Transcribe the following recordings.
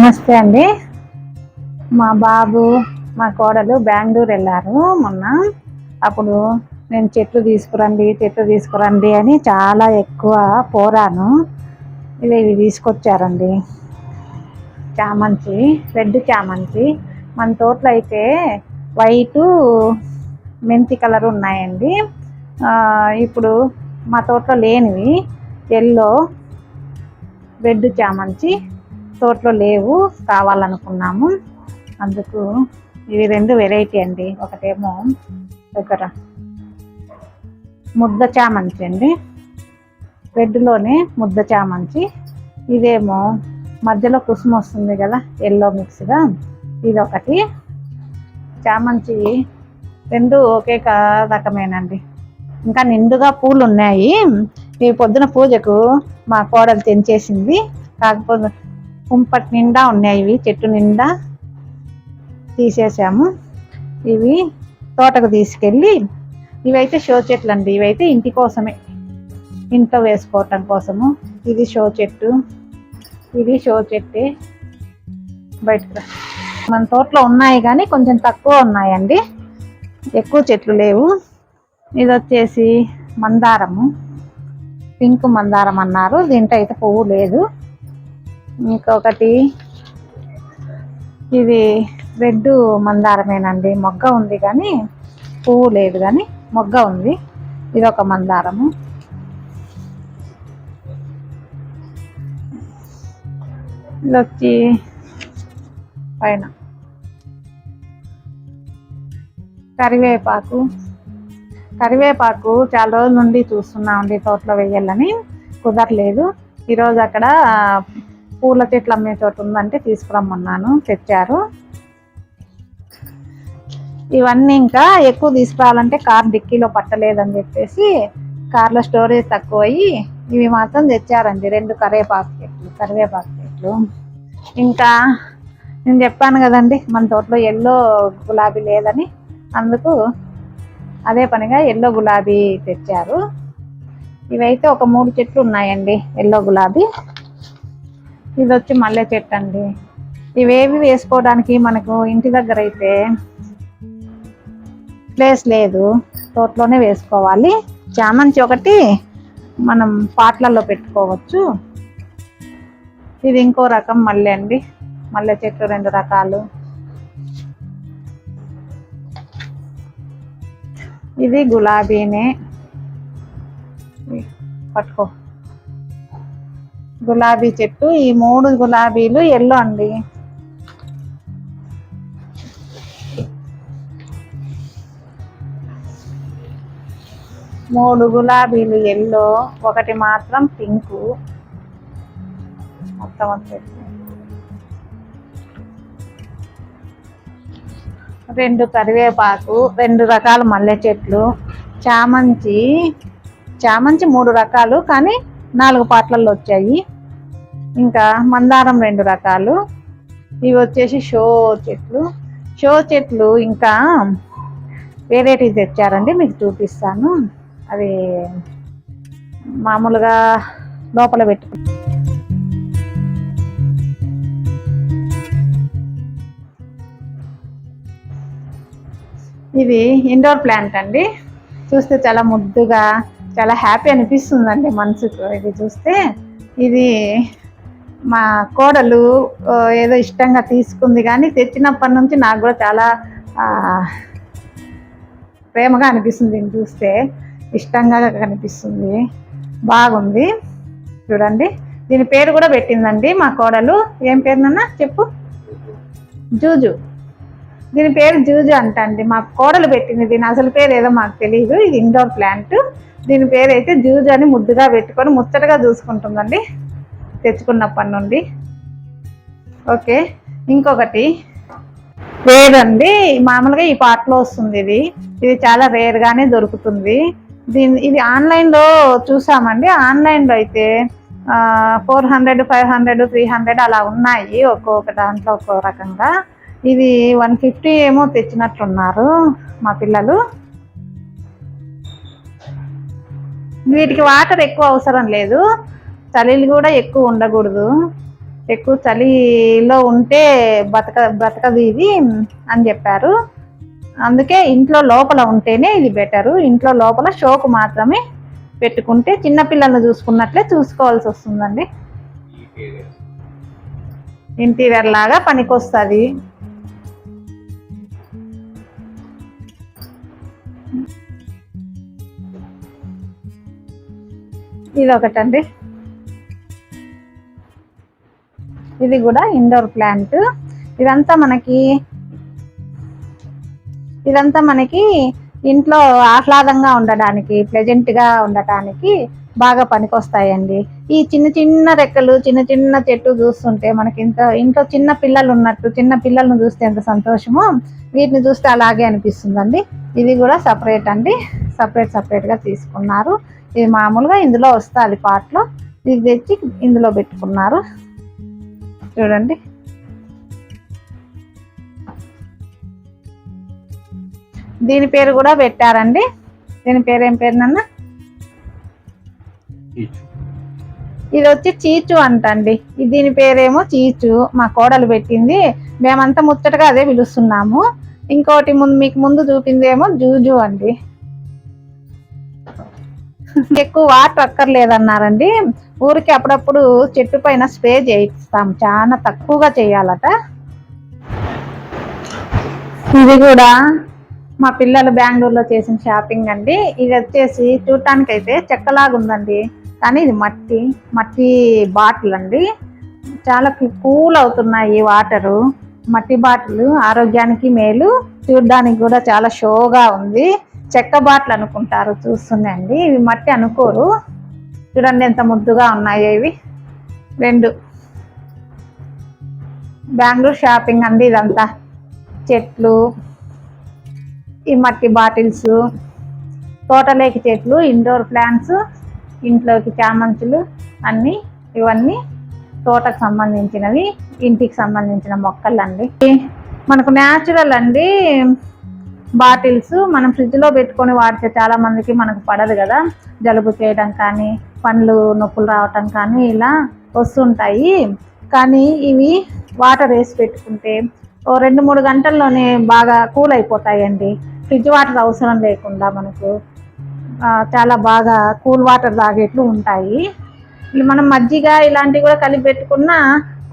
నమస్తే అండి. మా బాబు మా కోడలు బెంగళూరు వెళ్ళారు మొన్న. అప్పుడు నేను చెట్లు తీసుకురండి చెట్లు తీసుకురండి అని చాలా ఎక్కువ పోరాను. ఇవి ఇవి తీసుకొచ్చారండి. చామంతి రెడ్ చామంతి. మన తోటలో అయితే వైటు మెంతి కలర్ ఉన్నాయండి. ఇప్పుడు మా తోటలో లేనివి. ఎల్లో రెడ్ చామంతి తోటలో లేవు కావాలనుకున్నాము. అందుకు ఇవి రెండు వెరైటీ అండి. ఒకటేమో దగ్గర ముద్ద చామంతి అండి. రెడ్లోనే ముద్ద చామంతి. ఇదేమో మధ్యలో కుసుమ వస్తుంది కదా ఎల్లో మిక్స్గా ఇది ఒకటి చామంతి రెండు ఒకే రకమేనండి. ఇంకా నిండుగా పూలు ఉన్నాయి ఈ పొద్దున పూజకు మా కోడలు తెంచేసింది. కాకపోతే కుంపటి నిండా ఉన్నాయి ఇవి చెట్టు నిండా తీసేసాము. ఇవి తోటకు తీసుకెళ్ళి ఇవైతే షో చెట్లు అండి ఇవైతే ఇంటి కోసమే. ఇంట్లో వేసుకోవటం కోసము. ఇది షో చెట్టు. ఇది షో చెట్టే. బయటకు మన తోటలో ఉన్నాయి కానీ కొంచెం తక్కువ ఉన్నాయండి. ఎక్కువ చెట్లు లేవు. ఇది వచ్చేసి మందారము. పింక్ మందారం అన్నారు. దీంట్లో అయితే పువ్వు లేదు. ఇంకొకటి. ఇది రెడ్ మందారమేనండి. మొగ్గ ఉంది కానీ పువ్వు లేదు కానీ మొగ్గ ఉంది. ఇది ఒక మందారము. ఇది వచ్చి పైన. కరివేపాకు. కరివేపాకు చాలా రోజుల నుండి చూస్తున్నామండి తోటలో వేయాలని కుదరలేదు. ఈరోజు అక్కడ పూల చెట్లు అమ్మే చోట ఉందంటే తీసుకురమ్మన్నాను తెచ్చారు. ఇవన్నీ ఇంకా ఎక్కువ తీసుకురావాలంటే కార్ డిక్కీలో పట్టలేదని చెప్పేసి కార్లో స్టోరేజ్ తక్కువ అయ్యి ఇవి మాత్రం తెచ్చారండి రెండు కరివేపాకు చెట్లు కరివేపాకు చెట్లు. ఇంకా నేను చెప్పాను కదండి మన తోటలో ఎల్లో గులాబీ లేదని అందుకు అదే పనిగా ఎల్లో గులాబీ తెచ్చారు. ఇవైతే ఒక మూడు చెట్లు ఉన్నాయండి ఎల్లో గులాబీ. ఇది వచ్చి మల్లె చెట్టు అండి ఇవేవి వేసుకోవడానికి మనకు ఇంటి దగ్గర అయితే ప్లేస్ లేదు. తోటలోనే వేసుకోవాలి. చామంతి ఒకటి మనం పాట్లలో పెట్టుకోవచ్చు. ఇది ఇంకో రకం మల్లె అండి. మల్లె చెట్లు రెండు రకాలు. ఇది గులాబీనే. పట్టుకో. గులాబీ చెట్టు ఈ మూడు గులాబీలు ఎల్లో అండి. మూడు గులాబీలు ఎల్లో ఒకటి మాత్రం పింక్. మొత్తం వచ్చేసి రెండు కరివేపాకు రెండు రకాల మల్లె చెట్లు చామంతి చామంతి మూడు రకాలు కానీ నాలుగు పాటలలో వచ్చాయి. ఇంకా మందారం రెండు రకాలు. ఇవి వచ్చేసి షో చెట్లు. షో చెట్లు ఇంకా వెరైటీస్ తెచ్చారండి మీకు చూపిస్తాను. అవి మామూలుగా లోపల పెట్టుకు ఇది ఇండోర్ ప్లాంట్ అండి. చూస్తే చాలా ముద్దుగా చాలా హ్యాపీ అనిపిస్తుందండి మనసుకు. ఇది చూస్తే ఇది మా కోడలు ఏదో ఇష్టంగా తీసుకుంది కానీ తెచ్చినప్పటి నుంచి నాకు కూడా చాలా ప్రేమగా అనిపిస్తుంది దీన్ని చూస్తే. ఇష్టంగా కనిపిస్తుంది. బాగుంది. చూడండి. దీని పేరు కూడా పెట్టిందండి మా కోడలు. ఏం పేరునన్నా చెప్పు. జూజు. దీని పేరు జూజు అంట అండి మా కోడలు పెట్టింది దీని అసలు పేరు ఏదో మాకు తెలియదు ఇది ఇండోర్ ప్లాంట్. దీని పేరు అయితే జూజు అని ముద్దుగా పెట్టుకొని ముచ్చటగా చూసుకుంటుందండి. తెచ్చుకున్నప్పటి నుండి. ఓకే ఇంకొకటి. రేర్ అండి మామూలుగా ఈ పాటలో వస్తుంది ఇది. ఇది చాలా రేర్గానే దొరుకుతుంది. దీని ఇది ఆన్లైన్లో చూసామండి. ఆన్లైన్లో అయితే four hundred five hundred three hundred అలా ఉన్నాయి ఒక్కొక్క దాంట్లో ఒక్కో రకంగా. ఇది వన్ ఫిఫ్టీ ఏమో తెచ్చినట్లున్నారు మా పిల్లలు. వీటికి వాటర్ ఎక్కువ అవసరం లేదు. చలిలు కూడా ఎక్కువ ఉండకూడదు. ఎక్కువ చలిలో ఉంటే బతక బ్రతకదు ఇది అని చెప్పారు. అందుకే ఇంట్లో లోపల ఉంటేనే ఇది బెటరు ఇంట్లో లోపల షోకు మాత్రమే పెట్టుకుంటే చిన్నపిల్లల్ని చూసుకున్నట్లే చూసుకోవాల్సి వస్తుందండి. ఇంటీరియర్ లాగా పనికొస్తుంది. ఇది ఒకటండి ఇది కూడా ఇండోర్ ప్లాంట్ ఇదంతా మనకి ఇదంతా మనకి ఇంట్లో ఆహ్లాదంగా ఉండడానికి ప్లెజెంట్గా ఉండటానికి బాగా పనికొస్తాయండి. ఈ చిన్న చిన్న రెక్కలు చిన్న చిన్న చెట్టు చూస్తుంటే మనకి ఇంత ఇంట్లో చిన్న పిల్లలు ఉన్నట్టు చిన్న పిల్లలను చూస్తే ఎంత సంతోషమో వీటిని చూస్తే అలాగే అనిపిస్తుందండి. ఇది కూడా సపరేట్ అండి. సపరేట్ సపరేట్గా తీసుకున్నారు. ఇది మామూలుగా ఇందులో వస్తుంది పాట్లో. ఇది తెచ్చి ఇందులో పెట్టుకున్నారు. చూడండి. దీని పేరు కూడా పెట్టారండి. దీని పేరు ఏం పేరు నాన్న? ఇది వచ్చి చీచు అంటండి. దీని పేరేమో చీచు. మా కోడలు పెట్టింది. మేమంతా ముచ్చటగా అదే పిలుస్తున్నాము. ఇంకోటి ముందు మీకు ముందు చూపిందేమో జూజు అండి. ఎక్కువ వాటర్ అక్కర్లేదన్నారండి. ఊరికి అప్పుడప్పుడు చెట్టు పైన స్ప్రే చేయిస్తాం. చాలా తక్కువగా చేయాలట. ఇది కూడా మా పిల్లలు బెంగళూరులో చేసిన షాపింగ్ అండి. ఇది వచ్చేసి చూడటానికి అయితే చెక్కలాగా ఉందండి కానీ ఇది మట్టి మట్టి బాటిల్ అండి. చాలా కూల్ అవుతున్నాయి ఈ వాటరు. మట్టి బాటిల్ ఆరోగ్యానికి మేలు. చూడడానికి కూడా చాలా షోగా ఉంది. చెక్క బాట్లు అనుకుంటారు చూస్తుందండి ఇవి మట్టి అనుకోరు. చూడండి ఎంత ముద్దుగా ఉన్నాయో ఇవి. రెండు. బెంగళూరు షాపింగ్ అండి ఇదంతా. చెట్లు ఈ మట్టి బాటిల్స్ తోటలేకి చెట్లు ఇండోర్ ప్లాంట్స్ ఇంట్లోకి చామంతులు అన్నీ ఇవన్నీ తోటకు సంబంధించినవి ఇంటికి సంబంధించిన మొక్కలు అండి మనకు న్యాచురల్ అండి. బాటిల్స్ మనం ఫ్రిడ్జ్లో పెట్టుకొని వాడితే చాలామందికి మనకు పడదు కదా. జలుబు చేయడం కానీ పండ్లు నొప్పులు రావటం కానీ ఇలా వస్తుంటాయి. కానీ ఇవి వాటర్ వేసి పెట్టుకుంటే ఓ రెండు మూడు గంటల్లోనే బాగా కూల్ అయిపోతాయండి. ఫ్రిడ్జ్ వాటర్ అవసరం లేకుండా మనకు చాలా బాగా కూల్ వాటర్ తాగేట్లు ఉంటాయి. మనం మజ్జిగ ఇలాంటివి కూడా కలిపి పెట్టుకున్నా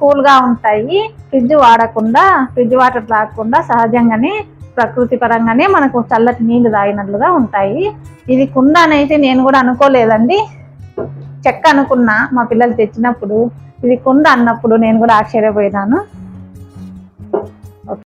కూల్గా ఉంటాయి. ఫ్రిడ్జ్ వాడకుండా ఫ్రిడ్జ్ వాటర్ తాగకుండా సహజంగానే ప్రకృతి పరంగానే మనకు చల్లటి నీళ్ళు తాగినట్లుగా ఉంటాయి. ఇది కుండ అయితే నేను కూడా అనుకోలేదండి. చెక్క అనుకున్నా మా పిల్లలు తెచ్చినప్పుడు. ఇది కుండ అన్నప్పుడు నేను కూడా ఆశ్చర్యపోయినాను.